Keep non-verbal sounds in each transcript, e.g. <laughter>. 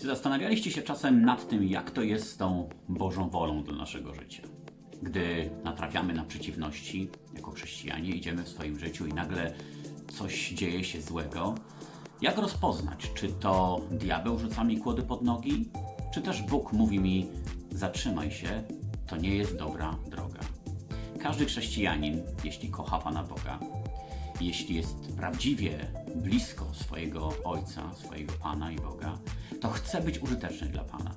Czy zastanawialiście się czasem nad tym, jak to jest z tą Bożą wolą dla naszego życia? Gdy natrafiamy na przeciwności, jako chrześcijanie, idziemy w swoim życiu i nagle coś dzieje się złego, jak rozpoznać, czy to diabeł rzuca mi kłody pod nogi, czy też Bóg mówi mi: zatrzymaj się, to nie jest dobra droga. Każdy chrześcijanin, jeśli kocha Pana Boga, jeśli jest prawdziwie blisko swojego Ojca, swojego Pana i Boga, to chce być użyteczny dla Pana.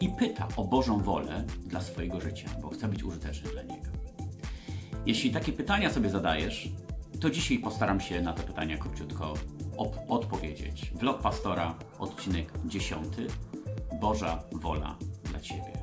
I pyta o Bożą wolę dla swojego życia, bo chce być użyteczny dla Niego. Jeśli takie pytania sobie zadajesz, to dzisiaj postaram się na te pytania króciutko odpowiedzieć. Vlog Pastora, odcinek 10. Boża wola dla Ciebie.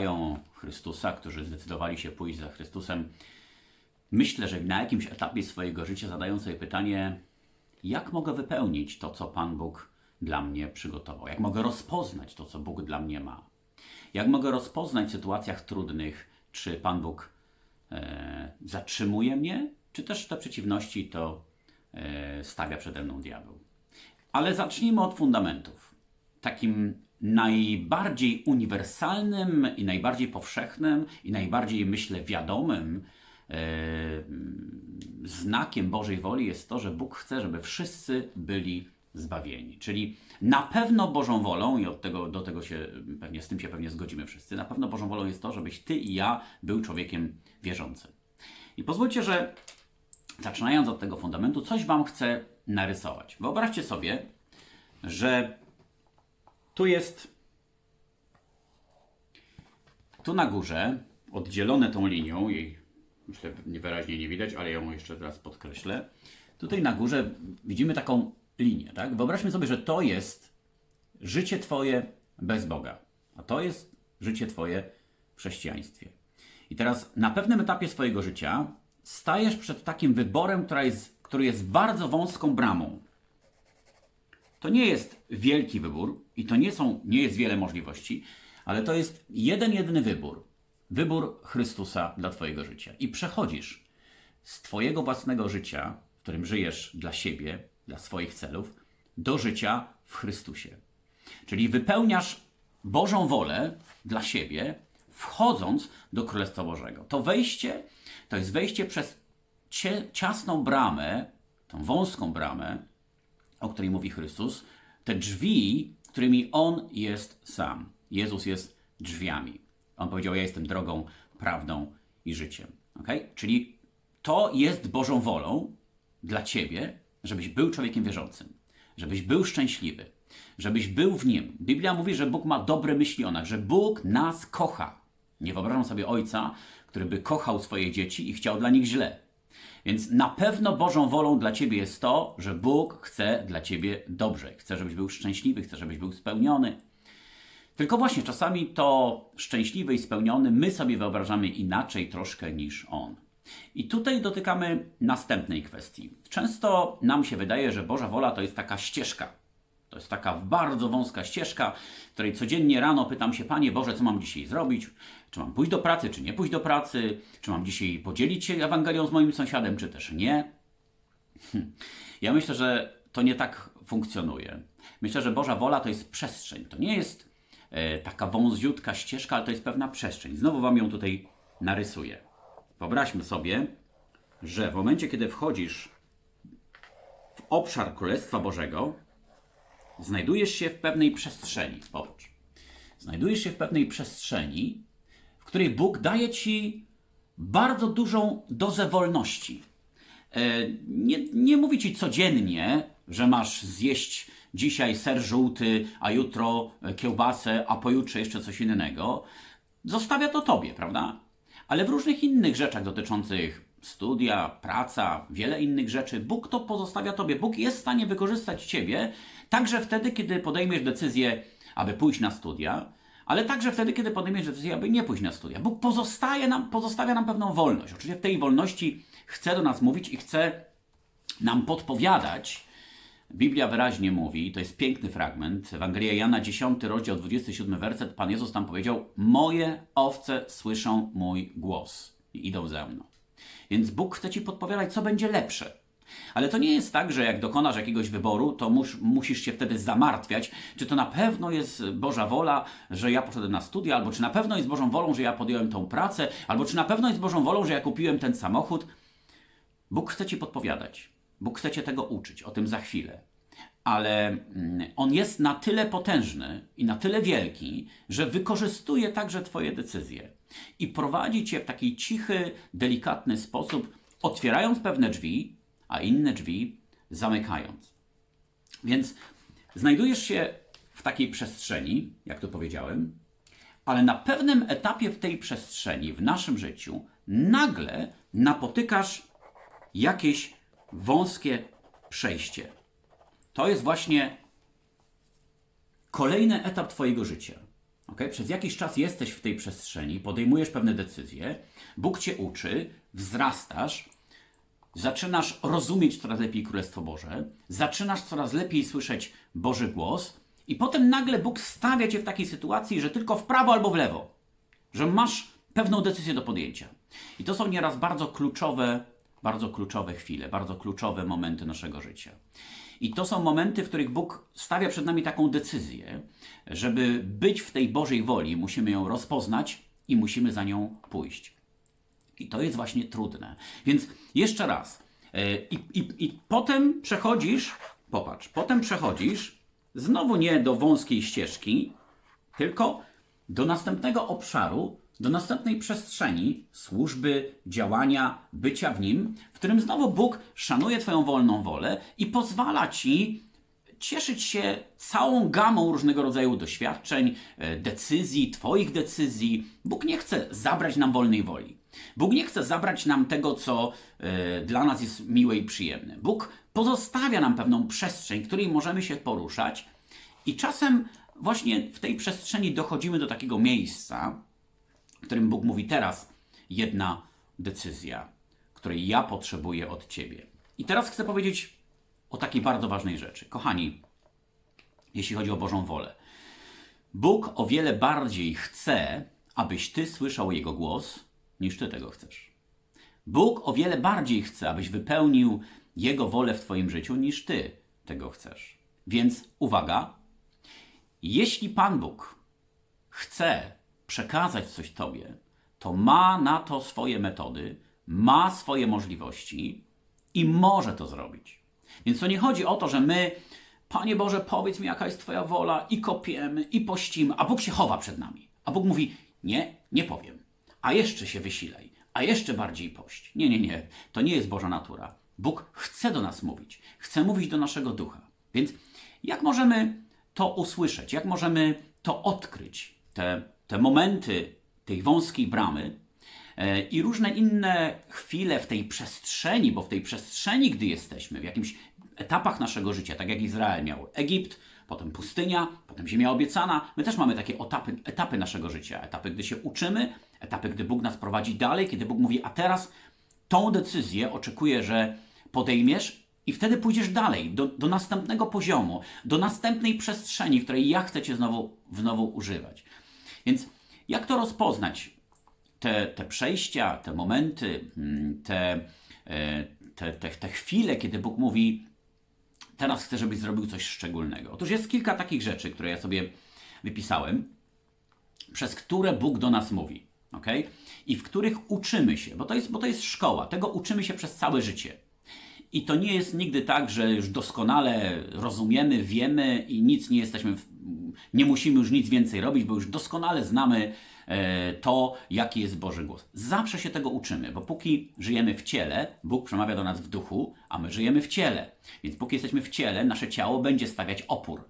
Kochają Chrystusa, którzy zdecydowali się pójść za Chrystusem, myślę, że na jakimś etapie swojego życia zadają sobie pytanie, jak mogę wypełnić to, co Pan Bóg dla mnie przygotował? Jak mogę rozpoznać to, co Bóg dla mnie ma? Jak mogę rozpoznać w sytuacjach trudnych, czy Pan Bóg e, zatrzymuje mnie, czy też te przeciwności to e, stawia przede mną diabeł? Ale zacznijmy od fundamentów. Takim najbardziej uniwersalnym i najbardziej powszechnym i najbardziej, myślę, wiadomym e, znakiem Bożej woli jest to, że Bóg chce, żeby wszyscy byli zbawieni. Czyli na pewno Bożą wolą, i od tego, do tego się pewnie, z tym się pewnie zgodzimy wszyscy, na pewno Bożą wolą jest to, żebyś ty i ja był człowiekiem wierzącym. I pozwólcie, że zaczynając od tego fundamentu, coś Wam chcę narysować. Wyobraźcie sobie, że tu jest tu na górze, oddzielone tą linią, jej myślę niewyraźnie nie widać, ale ją jeszcze teraz podkreślę. Tutaj na górze widzimy taką linię, tak? Wyobraźmy sobie, że to jest życie Twoje bez Boga, a to jest życie Twoje w chrześcijaństwie. I teraz na pewnym etapie swojego życia stajesz przed takim wyborem, jest, który jest bardzo wąską bramą. To nie jest wielki wybór i to nie, są, nie jest wiele możliwości, ale to jest jeden, jedyny wybór. Wybór Chrystusa dla Twojego życia. I przechodzisz z Twojego własnego życia, w którym żyjesz dla siebie, dla swoich celów, do życia w Chrystusie. Czyli wypełniasz Bożą wolę dla siebie, wchodząc do Królestwa Bożego. To wejście to jest wejście przez ciasną bramę, tą wąską bramę, o której mówi Chrystus, te drzwi, którymi On jest sam. Jezus jest drzwiami. On powiedział: Ja jestem drogą, prawdą i życiem. Okay? Czyli to jest Bożą wolą dla ciebie, żebyś był człowiekiem wierzącym, żebyś był szczęśliwy, żebyś był w Nim. Biblia mówi, że Bóg ma dobre myśli o nas, że Bóg nas kocha. Nie wyobrażam sobie ojca, który by kochał swoje dzieci i chciał dla nich źle. Więc na pewno Bożą wolą dla ciebie jest to, że Bóg chce dla ciebie dobrze. Chce, żebyś był szczęśliwy, chce, żebyś był spełniony. Tylko właśnie czasami to szczęśliwy i spełniony my sobie wyobrażamy inaczej troszkę niż On. I tutaj dotykamy następnej kwestii. Często nam się wydaje, że Boża wola to jest taka ścieżka. To jest taka bardzo wąska ścieżka, której codziennie rano pytam się, Panie Boże, co mam dzisiaj zrobić? Czy mam pójść do pracy, czy nie pójść do pracy? Czy mam dzisiaj podzielić się Ewangelią z moim sąsiadem, czy też nie? Hm. Ja myślę, że to nie tak funkcjonuje. Myślę, że Boża wola to jest przestrzeń. To nie jest e, taka wąziutka ścieżka, ale to jest pewna przestrzeń. Znowu Wam ją tutaj narysuję. Wyobraźmy sobie, że w momencie, kiedy wchodzisz w obszar Królestwa Bożego, znajdujesz się w pewnej przestrzeni. Popatrz. Znajdujesz się w pewnej przestrzeni, w której Bóg daje ci bardzo dużą dozę wolności. E, Nie, nie mówi ci codziennie, że masz zjeść dzisiaj ser żółty, a jutro kiełbasę, a pojutrze jeszcze coś innego. Zostawia to tobie, prawda? Ale w różnych innych rzeczach dotyczących studia, praca, wiele innych rzeczy. Bóg to pozostawia Tobie. Bóg jest w stanie wykorzystać Ciebie także wtedy, kiedy podejmiesz decyzję, aby pójść na studia, ale także wtedy, kiedy podejmiesz decyzję, aby nie pójść na studia. Bóg pozostaje nam, pozostawia nam pewną wolność. Oczywiście w tej wolności chce do nas mówić i chce nam podpowiadać. Biblia wyraźnie mówi, to jest piękny fragment, Ewangelia Jana 10, rozdział 27, werset, Pan Jezus tam powiedział, moje owce słyszą mój głos i idą ze mną. Więc Bóg chce Ci podpowiadać, co będzie lepsze. Ale to nie jest tak, że jak dokonasz jakiegoś wyboru, to mus, musisz się wtedy zamartwiać, czy to na pewno jest Boża wola, że ja poszedłem na studia, albo czy na pewno jest Bożą wolą, że ja podjąłem tą pracę, albo czy na pewno jest Bożą wolą, że ja kupiłem ten samochód. Bóg chce Ci podpowiadać. Bóg chce Cię tego uczyć, o tym za chwilę. Ale mm, On jest na tyle potężny i na tyle wielki, że wykorzystuje także Twoje decyzje i prowadzi Cię w taki cichy, delikatny sposób, otwierając pewne drzwi, a inne drzwi zamykając. Więc znajdujesz się w takiej przestrzeni, jak to powiedziałem, ale na pewnym etapie w tej przestrzeni, w naszym życiu, nagle napotykasz jakieś wąskie przejście. To jest właśnie kolejny etap Twojego życia. Okay? Przez jakiś czas jesteś w tej przestrzeni, podejmujesz pewne decyzje, Bóg Cię uczy, wzrastasz, zaczynasz rozumieć coraz lepiej Królestwo Boże, zaczynasz coraz lepiej słyszeć Boży głos, i potem nagle Bóg stawia Cię w takiej sytuacji, że tylko w prawo albo w lewo, że masz pewną decyzję do podjęcia. I to są nieraz bardzo kluczowe, bardzo kluczowe chwile, bardzo kluczowe momenty naszego życia. I to są momenty, w których Bóg stawia przed nami taką decyzję, żeby być w tej Bożej woli, musimy ją rozpoznać i musimy za nią pójść. I to jest właśnie trudne. Więc jeszcze raz. E, I, i, I potem przechodzisz, popatrz, potem przechodzisz znowu nie do wąskiej ścieżki, tylko do następnego obszaru, do następnej przestrzeni służby, działania, bycia w nim, w którym znowu Bóg szanuje Twoją wolną wolę i pozwala Ci cieszyć się całą gamą różnego rodzaju doświadczeń, e, decyzji, Twoich decyzji. Bóg nie chce zabrać nam wolnej woli. Bóg nie chce zabrać nam tego, co e, dla nas jest miłe i przyjemne. Bóg pozostawia nam pewną przestrzeń, w której możemy się poruszać, i czasem właśnie w tej przestrzeni dochodzimy do takiego miejsca, w którym Bóg mówi teraz jedna decyzja, której ja potrzebuję od Ciebie. I teraz chcę powiedzieć o takiej bardzo ważnej rzeczy. Kochani, jeśli chodzi o Bożą wolę. Bóg o wiele bardziej chce, abyś Ty słyszał Jego głos, niż Ty tego chcesz. Bóg o wiele bardziej chce, abyś wypełnił Jego wolę w Twoim życiu, niż Ty tego chcesz. Więc uwaga, jeśli Pan Bóg chce przekazać coś Tobie, to ma na to swoje metody, ma swoje możliwości i może to zrobić. Więc to nie chodzi o to, że my, Panie Boże, powiedz mi, jaka jest Twoja wola, i kopiemy, i pościmy, a Bóg się chowa przed nami. A Bóg mówi: Nie, nie powiem. A jeszcze się wysilej, a jeszcze bardziej pość. Nie, nie, nie. To nie jest Boża natura. Bóg chce do nas mówić, chce mówić do naszego ducha. Więc jak możemy to usłyszeć, jak możemy to odkryć, te, te momenty tej wąskiej bramy e, i różne inne chwile w tej przestrzeni, bo w tej przestrzeni, gdy jesteśmy, w jakimś etapach naszego życia, tak jak Izrael miał Egipt, potem pustynia, potem ziemia obiecana, my też mamy takie etapy, etapy naszego życia, etapy, gdy się uczymy, etapy, gdy Bóg nas prowadzi dalej, kiedy Bóg mówi, a teraz tą decyzję oczekuję, że podejmiesz i wtedy pójdziesz dalej, do, do następnego poziomu, do następnej przestrzeni, w której ja chcę Cię znowu, znowu używać. Więc jak to rozpoznać? Te, te przejścia, te momenty, mm, te, e, te, te, te chwile, kiedy Bóg mówi, teraz chcę, żebyś zrobił coś szczególnego. Otóż jest kilka takich rzeczy, które ja sobie wypisałem, przez które Bóg do nas mówi. Okay? I w których uczymy się, bo to, jest, bo to jest szkoła, tego uczymy się przez całe życie. I to nie jest nigdy tak, że już doskonale rozumiemy, wiemy i nic nie jesteśmy, nie musimy już nic więcej robić, bo już doskonale znamy e, to, jaki jest Boży głos. Zawsze się tego uczymy, bo póki żyjemy w ciele, Bóg przemawia do nas w duchu, a my żyjemy w ciele. Więc póki jesteśmy w ciele, nasze ciało będzie stawiać opór.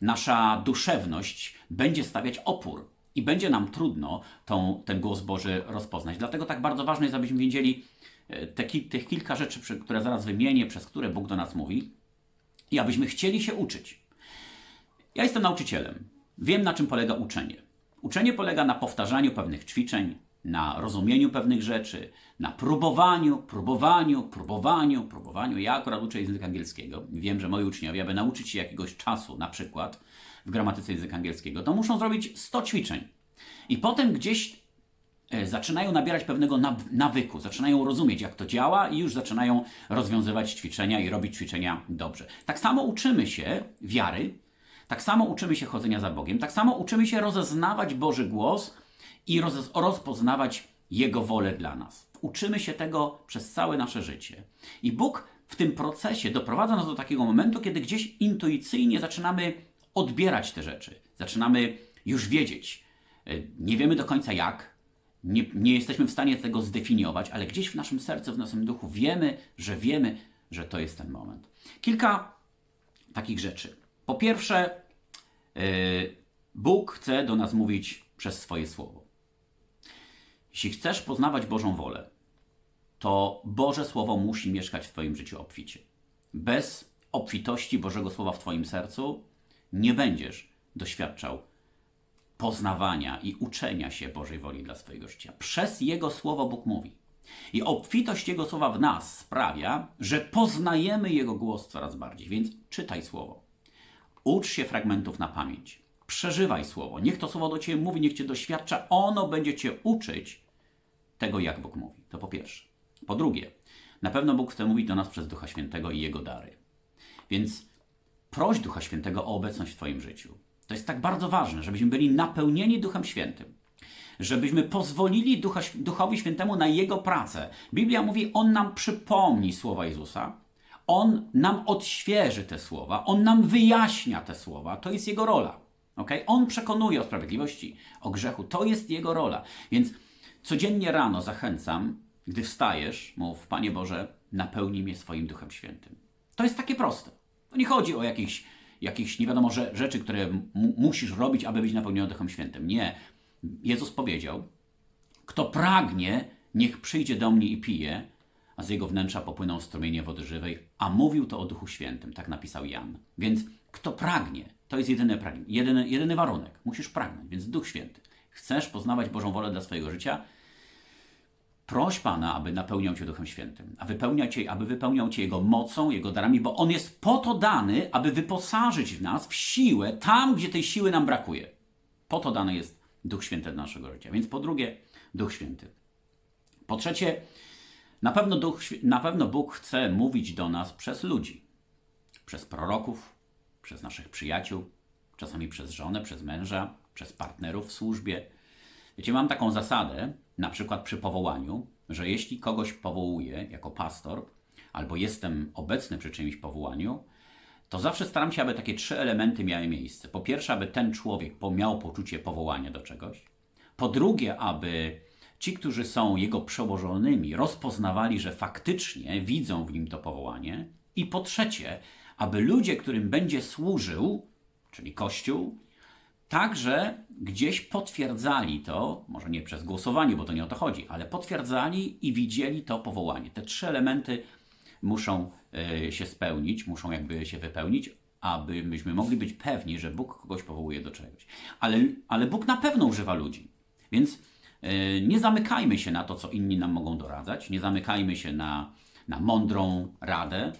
Nasza duszewność będzie stawiać opór. I będzie nam trudno tą, ten głos Boży rozpoznać. Dlatego tak bardzo ważne jest, abyśmy wiedzieli e, te, tych kilka rzeczy, które zaraz wymienię, przez które Bóg do nas mówi i abyśmy chcieli się uczyć. Ja jestem nauczycielem. Wiem, na czym polega uczenie. Uczenie polega na powtarzaniu pewnych ćwiczeń, na rozumieniu pewnych rzeczy, na próbowaniu, próbowaniu, próbowaniu, próbowaniu. Ja akurat uczę języka angielskiego. Wiem, że moi uczniowie, aby nauczyć się jakiegoś czasu, na przykład w gramatyce języka angielskiego, to muszą zrobić 100 ćwiczeń. I potem gdzieś e, zaczynają nabierać pewnego naw- nawyku, zaczynają rozumieć, jak to działa i już zaczynają rozwiązywać ćwiczenia i robić ćwiczenia dobrze. Tak samo uczymy się wiary, tak samo uczymy się chodzenia za Bogiem, tak samo uczymy się rozeznawać Boży głos i roz, rozpoznawać Jego wolę dla nas. Uczymy się tego przez całe nasze życie. I Bóg w tym procesie doprowadza nas do takiego momentu, kiedy gdzieś intuicyjnie zaczynamy odbierać te rzeczy. Zaczynamy już wiedzieć. E, Nie wiemy do końca jak, nie, nie jesteśmy w stanie tego zdefiniować, ale gdzieś w naszym sercu, w naszym duchu wiemy, że wiemy, że to jest ten moment. Kilka takich rzeczy. Po pierwsze, yy, Bóg chce do nas mówić przez swoje słowo. Jeśli chcesz poznawać Bożą wolę, to Boże Słowo musi mieszkać w Twoim życiu obficie. Bez obfitości Bożego Słowa w Twoim sercu nie będziesz doświadczał poznawania i uczenia się Bożej woli dla swojego życia. Przez Jego Słowo Bóg mówi. I obfitość Jego Słowa w nas sprawia, że poznajemy Jego głos coraz bardziej. Więc czytaj Słowo. Ucz się fragmentów na pamięć. Przeżywaj Słowo. Niech to Słowo do Ciebie mówi, niech Cię doświadcza. Ono będzie Cię uczyć tego, jak Bóg mówi. To po pierwsze. Po drugie, na pewno Bóg chce mówić do nas przez Ducha Świętego i Jego dary. Więc proś Ducha Świętego o obecność w Twoim życiu. To jest tak bardzo ważne, żebyśmy byli napełnieni Duchem Świętym. Żebyśmy pozwolili Ducha, Duchowi Świętemu na Jego pracę. Biblia mówi, On nam przypomni słowa Jezusa. On nam odświeży te słowa. On nam wyjaśnia te słowa. To jest Jego rola. Okay? On przekonuje o sprawiedliwości, o grzechu. To jest Jego rola. Więc codziennie rano zachęcam, gdy wstajesz, mów, Panie Boże, napełnij mnie swoim Duchem Świętym. To jest takie proste. To nie chodzi o jakieś, jakieś nie wiadomo, że, rzeczy, które musisz robić, aby być napełniony Duchem Świętym. Nie. Jezus powiedział, kto pragnie, niech przyjdzie do mnie i pije, a z jego wnętrza popłyną strumienie wody żywej, a mówił to o Duchu Świętym, tak napisał Jan. Więc kto pragnie, to jest jedyny, jedyny, jedyny warunek. Musisz pragnąć, więc Duch Święty. Chcesz poznawać Bożą wolę dla swojego życia? Proś Pana, aby napełniał Cię Duchem Świętym, a wypełniał cię, aby wypełniał Cię Jego mocą, Jego darami, bo On jest po to dany, aby wyposażyć w nas w siłę tam, gdzie tej siły nam brakuje. Po to dany jest Duch Święty naszego życia. Więc po drugie, Duch Święty. Po trzecie, na pewno, Duch, na pewno Bóg chce mówić do nas przez ludzi. Przez proroków, przez naszych przyjaciół, czasami przez żonę, przez męża, przez partnerów w służbie. Wiecie, mam taką zasadę, na przykład przy powołaniu, że jeśli kogoś powołuję jako pastor, albo jestem obecny przy czymś powołaniu, to zawsze staram się, aby takie trzy elementy miały miejsce. Po pierwsze, aby ten człowiek miał poczucie powołania do czegoś. Po drugie, aby ci, którzy są jego przełożonymi, rozpoznawali, że faktycznie widzą w nim to powołanie. I po trzecie, aby ludzie, którym będzie służył, czyli Kościół, także gdzieś potwierdzali to, może nie przez głosowanie, bo to nie o to chodzi, ale potwierdzali i widzieli to powołanie. Te trzy elementy muszą e, się spełnić, muszą jakby się wypełnić, aby myśmy mogli być pewni, że Bóg kogoś powołuje do czegoś. Ale, ale Bóg na pewno używa ludzi. Więc e, nie zamykajmy się na to, co inni nam mogą doradzać, nie zamykajmy się na, na mądrą radę,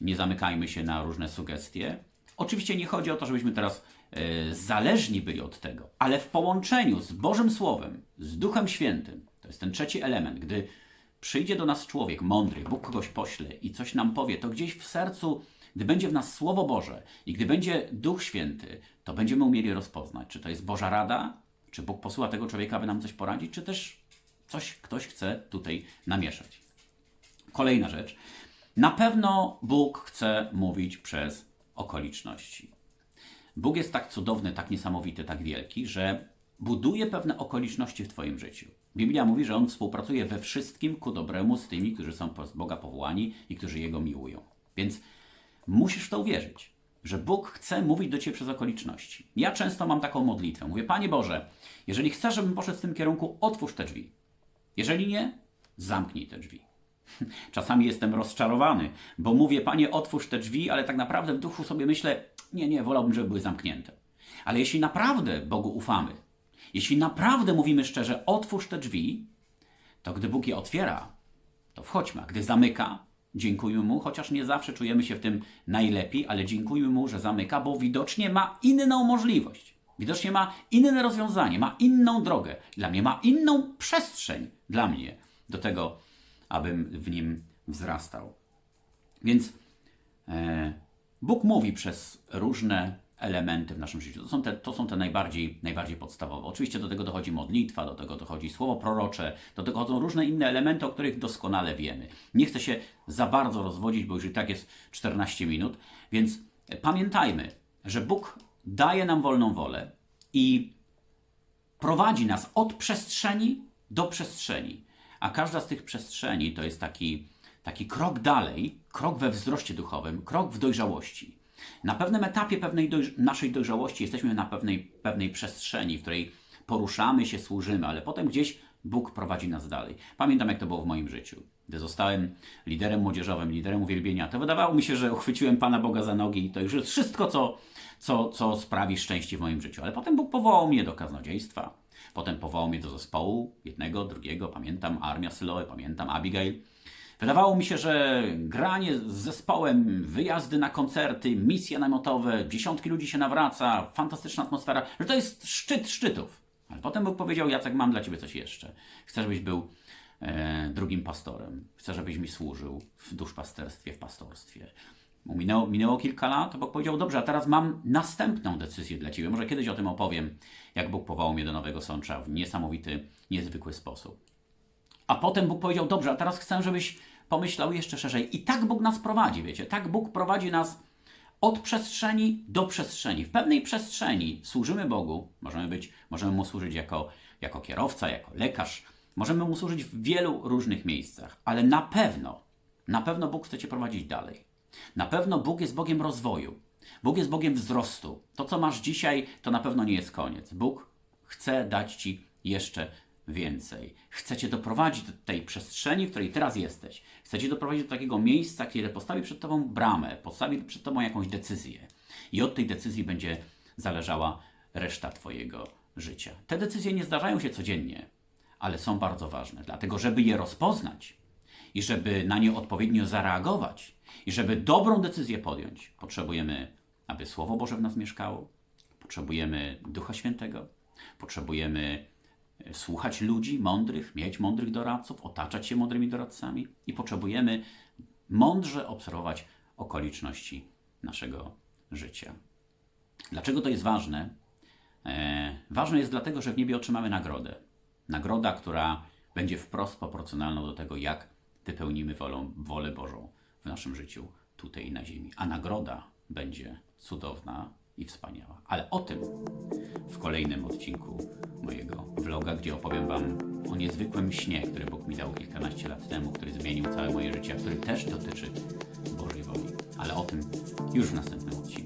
nie zamykajmy się na różne sugestie. Oczywiście nie chodzi o to, żebyśmy teraz e, zależni byli od tego, ale w połączeniu z Bożym Słowem, z Duchem Świętym, to jest ten trzeci element, gdy przyjdzie do nas człowiek mądry, Bóg kogoś pośle i coś nam powie, to gdzieś w sercu, gdy będzie w nas Słowo Boże i gdy będzie Duch Święty, to będziemy umieli rozpoznać, czy to jest Boża rada, czy Bóg posyła tego człowieka, aby nam coś poradzić, czy też coś ktoś chce tutaj namieszać. Kolejna rzecz. Na pewno Bóg chce mówić przez okoliczności. Bóg jest tak cudowny, tak niesamowity, tak wielki, że buduje pewne okoliczności w Twoim życiu. Biblia mówi, że On współpracuje we wszystkim ku dobremu z tymi, którzy są przez Boga powołani i którzy Jego miłują. Więc musisz w to uwierzyć. że Bóg chce mówić do Ciebie przez okoliczności. Ja często mam taką modlitwę. Mówię, Panie Boże, jeżeli chcesz, żebym poszedł w tym kierunku, otwórz te drzwi. Jeżeli nie, zamknij te drzwi. <laughs> Czasami jestem rozczarowany, bo mówię, Panie, otwórz te drzwi, ale tak naprawdę w duchu sobie myślę, nie, nie, wolałbym, żeby były zamknięte. Ale jeśli naprawdę Bogu ufamy, jeśli naprawdę mówimy szczerze, otwórz te drzwi, to gdy Bóg je otwiera, to wchodźmy. A gdy zamyka, dziękujmy Mu, chociaż nie zawsze czujemy się w tym najlepiej, ale dziękujmy Mu, że zamyka, bo widocznie ma inną możliwość. Widocznie ma inne rozwiązanie, ma inną drogę. Dla mnie ma inną przestrzeń dla mnie do tego, abym w nim wzrastał. Więc e, Bóg mówi przez różne elementy w naszym życiu. To są te, to są te najbardziej, najbardziej podstawowe. Oczywiście do tego dochodzi modlitwa, do tego dochodzi słowo prorocze, do tego chodzą różne inne elementy, o których doskonale wiemy. Nie chcę się za bardzo rozwodzić, bo już i tak jest 14 minut, więc pamiętajmy, że Bóg daje nam wolną wolę i prowadzi nas od przestrzeni do przestrzeni. A każda z tych przestrzeni to jest taki, taki krok dalej, krok we wzroście duchowym, krok w dojrzałości. Na pewnym etapie pewnej dojrz- naszej dojrzałości jesteśmy na pewnej, pewnej przestrzeni, w której poruszamy się, służymy, ale potem gdzieś Bóg prowadzi nas dalej. Pamiętam, jak to było w moim życiu. Gdy zostałem liderem młodzieżowym, liderem uwielbienia, to wydawało mi się, że uchwyciłem Pana Boga za nogi i to już jest wszystko, co, co, co sprawi szczęście w moim życiu. Ale potem Bóg powołał mnie do kaznodziejstwa, potem powołał mnie do zespołu, jednego, drugiego, pamiętam Armia Syloe, pamiętam Abigail. Wydawało mi się, że granie z zespołem, wyjazdy na koncerty, misje namiotowe, dziesiątki ludzi się nawraca, fantastyczna atmosfera, że to jest szczyt szczytów. Ale potem Bóg powiedział, Jacek, mam dla Ciebie coś jeszcze. Chcę, żebyś był drugim pastorem. Chcę, żebyś mi służył w duszpasterstwie, w pastorstwie. Minęło, minęło kilka lat, Bóg powiedział, dobrze, a teraz mam następną decyzję dla Ciebie. Może kiedyś o tym opowiem, jak Bóg powołał mnie do Nowego Sącza w niesamowity, niezwykły sposób. A potem Bóg powiedział, dobrze, a teraz chcę, żebyś pomyślał jeszcze szerzej. I tak Bóg nas prowadzi, wiecie, tak Bóg prowadzi nas od przestrzeni do przestrzeni. W pewnej przestrzeni służymy Bogu, możemy być, możemy Mu służyć jako, jako kierowca, jako lekarz, możemy Mu służyć w wielu różnych miejscach, ale na pewno, na pewno Bóg chce Cię prowadzić dalej. Na pewno Bóg jest Bogiem rozwoju. Bóg jest Bogiem wzrostu. To, co masz dzisiaj, to na pewno nie jest koniec. Bóg chce dać Ci jeszcze więcej. Chce Cię doprowadzić do tej przestrzeni, w której teraz jesteś. Chce Cię doprowadzić do takiego miejsca, które postawi przed Tobą bramę, postawi przed Tobą jakąś decyzję. I od tej decyzji będzie zależała reszta Twojego życia. Te decyzje nie zdarzają się codziennie, ale są bardzo ważne, dlatego żeby je rozpoznać i żeby na nie odpowiednio zareagować i żeby dobrą decyzję podjąć, potrzebujemy, aby Słowo Boże w nas mieszkało, potrzebujemy Ducha Świętego, potrzebujemy e, słuchać ludzi mądrych, mieć mądrych doradców, otaczać się mądrymi doradcami i potrzebujemy mądrze obserwować okoliczności naszego życia. Dlaczego to jest ważne? E, ważne jest dlatego, że w niebie otrzymamy nagrodę. Nagroda, która będzie wprost proporcjonalna do tego, jak wypełnimy wolą, wolę Bożą w naszym życiu tutaj na ziemi. A nagroda będzie cudowna i wspaniała. Ale o tym w kolejnym odcinku mojego vloga, gdzie opowiem Wam o niezwykłym śnie, który Bóg mi dał kilkanaście lat temu, który zmienił całe moje życie, a który też dotyczy Bożej woli. Ale o tym już w następnym odcinku.